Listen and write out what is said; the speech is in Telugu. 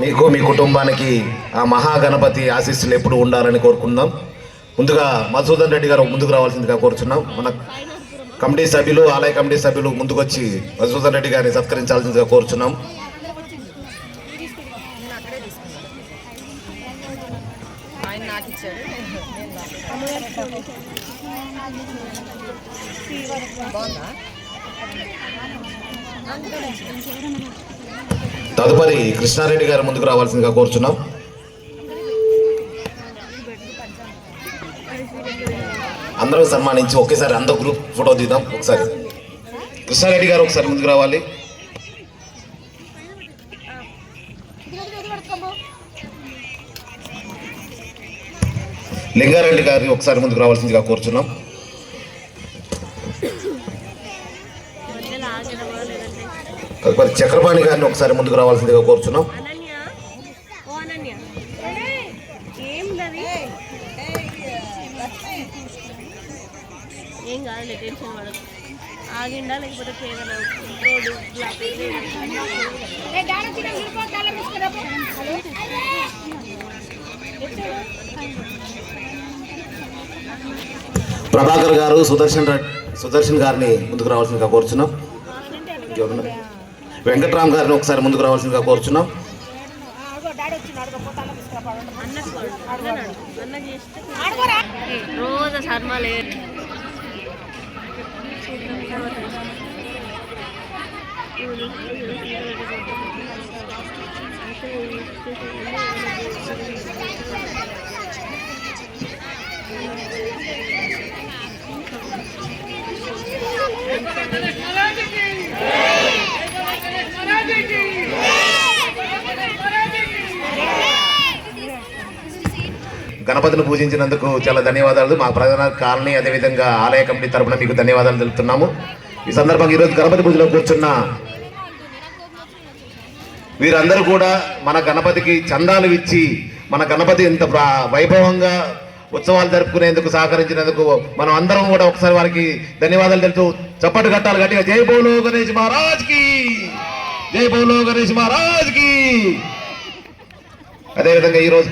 మీకు మీ కుటుంబానికి ఆ మహాగణపతి ఆశీస్సులు ఎప్పుడు ఉండాలని కోరుకుందాం. ముందుగా మధుసూదన్ రెడ్డి గారు ముందుకు రావాల్సిందిగా కోరుచున్నాం. మన కమిటీ సభ్యులు ఆలయ కమిటీ సభ్యులు ముందుకొచ్చి మధుసూదన్ రెడ్డి గారిని సత్కరించాల్సిందిగా కోరుచున్నాం. బాగుందా? తదుపరి కృష్ణారెడ్డి గారు ముందుకు రావాల్సిందిగా కోరుచున్నాం. అందరూ సన్మానించి ఒకేసారి అందరూ గ్రూప్ ఫోటో తీద్దాం ఒకసారి. కృష్ణారెడ్డి గారు ఒకసారి ముందుకు రావాలి. లింగారెడ్డి గారిని ఒకసారి ముందుకు రావాల్సిందిగా కోరుచున్నాం. తదుపరి చక్రపాణి గారిని ఒకసారి ముందుకు రావాల్సిందిగా కోరుచున్నాం. ఏం టెన్షన్ పడదు ఆగిండా లేకపోతే కేవలం రోడ్డు ప్రభాకర్ గారు సుదర్శన్ రెడ్డి సుదర్శన్ గారిని ముందుకు రావాల్సిందిగా కోరుచున్నాం? వెంకట్రామ్ గారిని ఒకసారి ముందుకు రావాల్సిందిగా కోరుచున్నాం. అన్నకు అడగనాడు అన్న చేస్తే గణపతిని పూజించినందుకు చాలా ధన్యవాదాలు. మా ప్రధాన కాలనీ అదేవిధంగా ఆలయ కమిటీ తరపున మీకు ధన్యవాదాలు తెలుపుతున్నాము. ఈ సందర్భంగా ఈరోజు గణపతి పూజలో కూర్చున్న వీరందరూ కూడా మన గణపతికి చందాలు ఇచ్చి మన గణపతి ఇంత వైభవంగా ఉత్సవాలు జరుపుకునేందుకు సహకరించినందుకు మనం అందరం కూడా ఒకసారి వారికి ధన్యవాదాలు తెలుపుతూ చప్పటి కట్టాలి గట్టిగా. జై బోలో గణేష్ మహారాజ్కి! జై బోలో గణేష్ మహారాజ్కి! అదేవిధంగా ఈరోజు